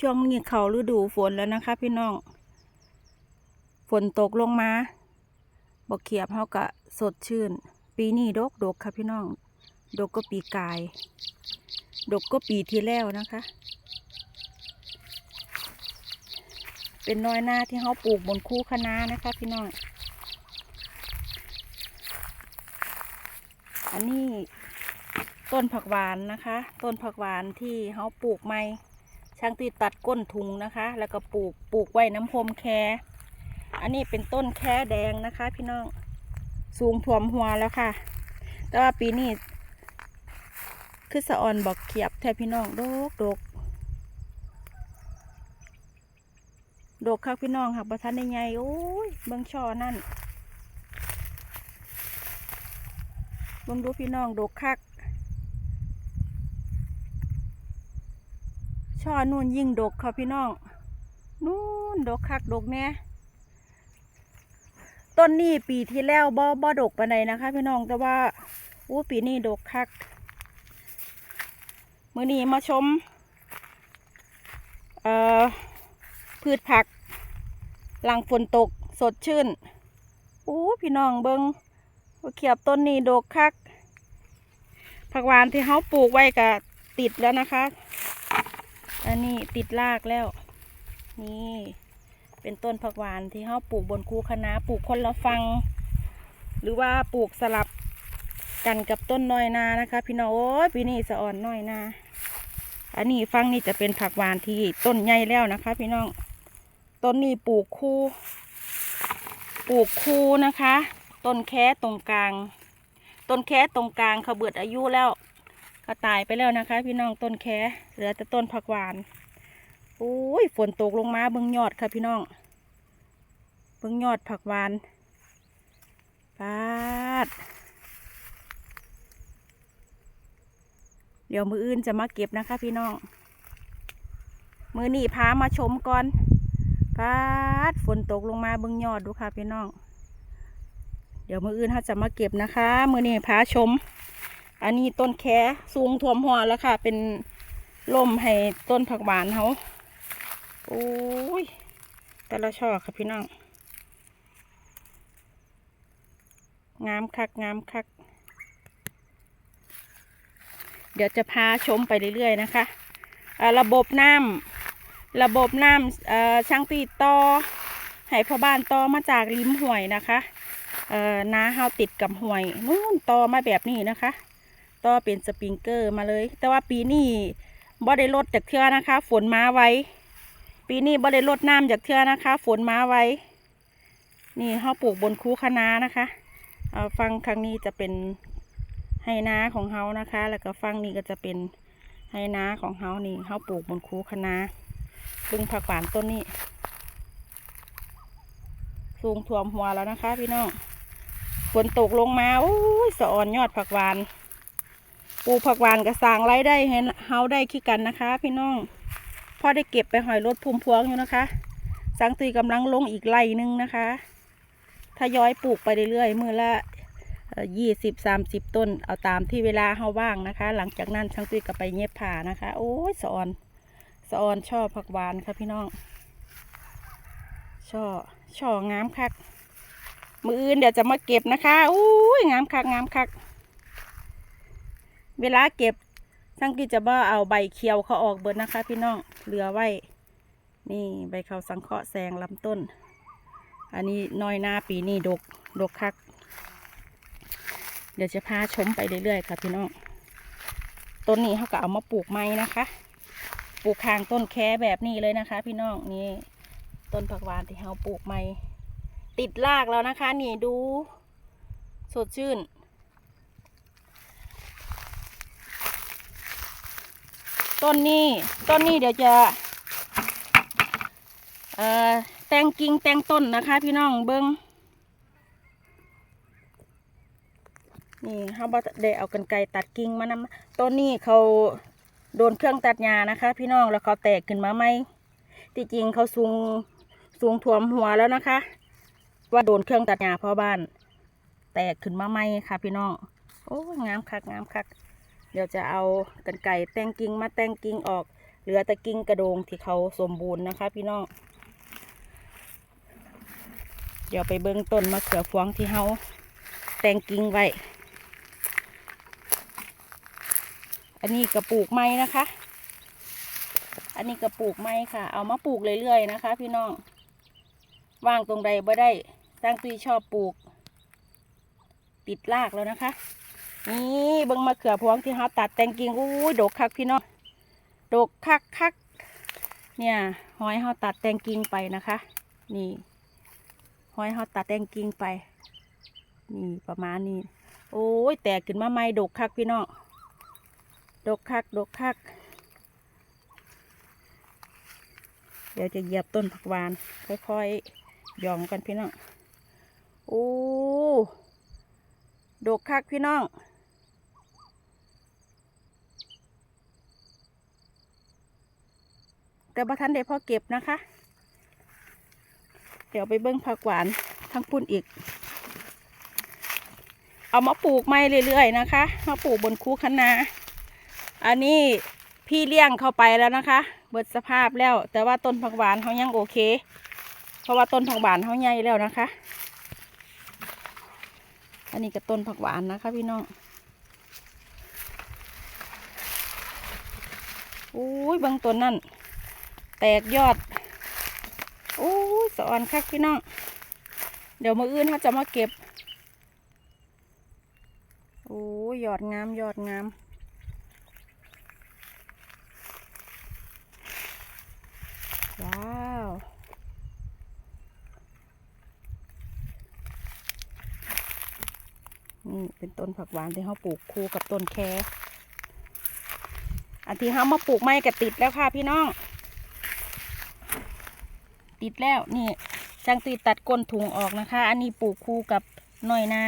ช่วงนี้เขาฤดูฝนแล้วนะคะ พี่น้อง ฝนตกลงมาบอกเขียบเขากะสดชื่น ปีนี้ดกดกค่ะพี่น้อง ดกก็ปีกาย ดกก็ปีที่แล้วนะคะ เป็นน้อยหน้าที่เขาปลูกบนคู่คะน้านะคะ พี่น้อง อันนี้ต้นผักหวานนะคะ ต้นผักหวานที่เขาปลูกใหม่ ช่างตีตัดก้นถุงนะคะ แล้วก็ปลูกปลูกไว้น้ำพรมแคอันนี้เป็นต้นแคแดงนะคะ พี่น้องสูงถ่วมหัวแล้วค่ะ แต่ว่าปีนี้คือสะออนบอกเขียบแทบพี่น้องโดกโดกโดกค่ะพี่น้องค่ะประทันได้ไงโอ้ยเบิ่งช่อนั่นเบิ่งดูพี่น้องโดกคัก ช่อนู่นยิ่งดกค่ะพี่น้องนู่นดกคักดกแน่ต้นนี้ปีที่แล้วบ่บ่ดกปานใดนะคะ พี่น้องแต่ว่าอู้ปีนี้ดกคักมื้อนี้มาชมเอ่อพืชผัก หลังฝนตกสดชื่นอู้พี่น้องเบิงว่าเขียบต้นนี้ดกคักผักหวานที่เขาปลูกไว้ก็ติดแล้วนะคะ นนี้ติดรากแล้ว นี่ เป็นต้นผักหวานที่เขาปลูกบนคูคะน้าปลูกคนละฟัง หรือว่าปลูกสลับกันกับต้นน้อยนานะคะ พี่น้องโอ้ยปีนี้สะอ่อนน้อยนาอันนี้ฟังนี่จะเป็นผักหวานที่ต้นใหญ่แล้วนะคะ พี่น้องต้นนี้ปลูกคู่ ปลูกคู่นะคะ ต้นแค่ตรงกลาง ต้นแค่ตรงกลางเขาเบิดอายุแล้ว ก็ตายไปแล้วนะคะ พี่น้องต้นแค่เหลือแต่ต้นผักหวานโอ้ยฝนตกลงมาเบิ่งยอดค่ะพี่น้องเบิ่งยอดผักหวานปาดเดี๋ยวมืออื่นจะมาเก็บนะคะ พี่น้อง มือนี่พามาชมก่อนปาดฝนตกลงมาเบิ่งยอดดูค่ะพี่น้อง เดี๋ยวมืออื่นเขาจะมาเก็บนะคะ มือนี่พาชม อันนี้ต้นแคสูงท่วมหัวแล้วค่ะ เป็นล่มให้ต้นผักหวานเขาโอ้ย แต่ละช่อค่ะพี่น้อง งามคักงามคัก เดี๋ยวจะพาชมไปเรื่อยๆนะคะอ่าระบบน้ำระบบน้ำช่างตีต่อให้พ่อบ้านต่อมาจากริมห้วยนะคะ เอ่อน้าเฮาติดกับห้วยนู่นต่อมาแบบนี้นะคะ ต่อเป็นสปริงเกอร์มาเลย แต่ว่าปีนี้บ่ได้ลดจากเทือนะคะ ฝนมาไว้ ปีนี้บ่ได้ลดน้ำจากเทือนะคะ ฝนมาไว้ นี่เฮาปลูกบนคูคะน้านะคะเอาฟังครั้งนี้จะเป็นไฮนาของเฮานะคะ แล้วก็ฟังนี้ก็จะเป็นไฮนาของเฮานี่เฮาปลูกบนคูคะน้าบึงผักหวานต้นนี้สูงท่วมหัวแล้วนะคะ พี่น้องฝนตกลงมาโอ้ยสะอ่อนยอดผักหวาน ปลูกผักหวานกับสางไรได้ให้เฮาได้ขี้กันนะคะ พี่น้องพ่อได้เก็บไปหอยรถพุ่มพวงอยู่นะคะ สังตีกำลังลงอีกไร่หนึงนะคะทยอยปลูกไปเรื่อยๆมือละยี่สิบสามสิบต้น เอาตามที่เวลาเฮาว่างนะคะ หลังจากนั้นสังตีก็ไปเย็บผ่านะคะ โอ้ยสะออนสะออนชอบผักหวานค่ะพี่น้อง ช่อช่องามคัก มืออื่นเดี๋ยวจะมาเก็บนะคะอุ้ยงามคักงามคัก เวลาเก็บช่างกิจะบ่เอาใบเขียวเขาออกเบิดนะคะ พี่น้องเหลือไว้ นี่ใบเขาสังเคราะห์แซงลำต้น อันนี้น้อยหน้าปีนี้ดกดกคัก เดี๋ยวจะพาชมไปเรื่อยๆค่ะพี่น้องต้นนี้เขาก็เอามาปลูกไม้นะคะ ปลูกคางต้นแค่แบบนี้เลยนะคะ พี่น้องนี่ต้นผักหวานที่เราปลูกใหม่ติดรากแล้วนะคะ นี่ดู สดชื่น ต้นนี้ ต้นนี้เดี๋ยวจะเอ่อแต่งกิ่งแต่งต้นนะคะ พี่น้องเบิงนี่เขาบอได้เอากันไกรตัดกิ่งมานำต้นนี้เขาโดนเครื่องตัดหญ้านะคะ พี่น้องแล้วเขาแตกขึ้นมาไหมที่จริงเขาสูงสูงถ่วมหัวแล้วนะคะ ว่าโดนเครื่องตัดหญ้าพ่อบ้าน แตกขึ้นมาไหมค่ะ พี่น้องโอ้ยงามคักงามคัก เดี๋ยวจะเอากันไก่แต่งกิ่งมาแต่งกิ่งออก เหลือแต่กิ่งกระโดงที่เขาสมบูรณ์นะคะพี่น้อง เดี๋ยวไปเบิ้งต้นมะเขือพวงที่เฮาแต่งกิ่งไว้ อันนี้กระปลูกไม้นะคะ อันนี้กระปลูกไม้ค่ะ เอามาปลูกเรื่อยๆนะคะ พี่น้อง ว่างตรงใดบ่ได้สร้งปีชอบปลูก ติดรากแล้วนะคะ นี่เบิ้งมะเขือพวงที่เขาตัดแต่งกิ่งอู้ดกคักพี่น้องดกคักคักเนี่ยหอยเขาตัดแต่งกิ่งไปนะคะ นี่หอยเขาตัดแต่งกิ่งไป นี่ประมาณนี้ โอ้ยแตกขึ้นมาใหม่ดกคักพี่น้องดกคักดกคัก เดี๋ยวจะเหยียบต้นผักหวาน ค่อยๆย่องกันพี่น้องโอ้ดกคักพี่น้อง แต่บ่ทันได้พอเก็บนะคะ เดี๋ยวไปเบิ้งผักหวานทั้งพุ่นอีก เอามาปลูกไม้เรื่อยๆนะคะ มาปลูกบนคูคะนาอันนี้พี่เลี้ยงเข้าไปแล้วนะคะ เบิดสภาพแล้ว แต่ว่าต้นผักหวานเขายังโอเค เพราะว่าต้นผักหวานเขาใหญ่แล้วนะคะ อันนี้ก็ต้นผักหวานนะคะพี่น้องอุ้ยบางต้นนั่น แตกยอดโอ้สะออนคักพี่น้อง เดี๋ยวมืออื่นเขาจะมาเก็บ โอ้ยยอดงามยอดงาม ว้าวนี่เป็นต้นผักหวานที่เขาปลูกคู่กับต้นแคอันที่เขามาปลูกไม้ก็ติดแล้วค่ะพี่น้อง ติดแล้วนี่จังตีตัดก้นถุงออกนะคะ อันนี้ปลูกคู่กับหน่อยนา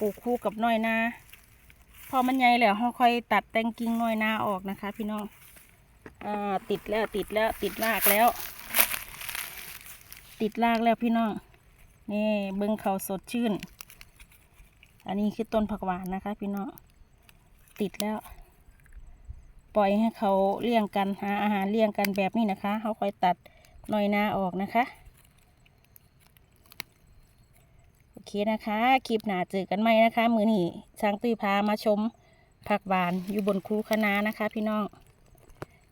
ปลูกคู่กับหน่อยนาพอมันใหญ่แล้วเขาค่อยตัดแตงกิ่งหน่อยนาออกนะคะ พี่น้องอ่าติดแล้วติดแล้วติดรากแล้ว ติดรากแล้วพี่น้องนี่เบิ้งเขาสดชื่น อันนี้คือต้นผักหวานนะคะ พี่น้องติดแล้ว ปล่อยให้เขาเลี้ยงกันหาอาหารเลี้ยงกันแบบนี้นะคะเขาค่อยตัด หน่อยนาออกนะคะ โอเคนะคะ คลิปหนาเจอกันไหมนะคะ มือนี่ช้างตุยพามาชมผักหวานอยู่บนคูคณะนานะคะ พี่น้อง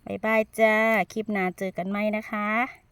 บายบายจ้า คลิปหนาเจอกันไหมนะคะ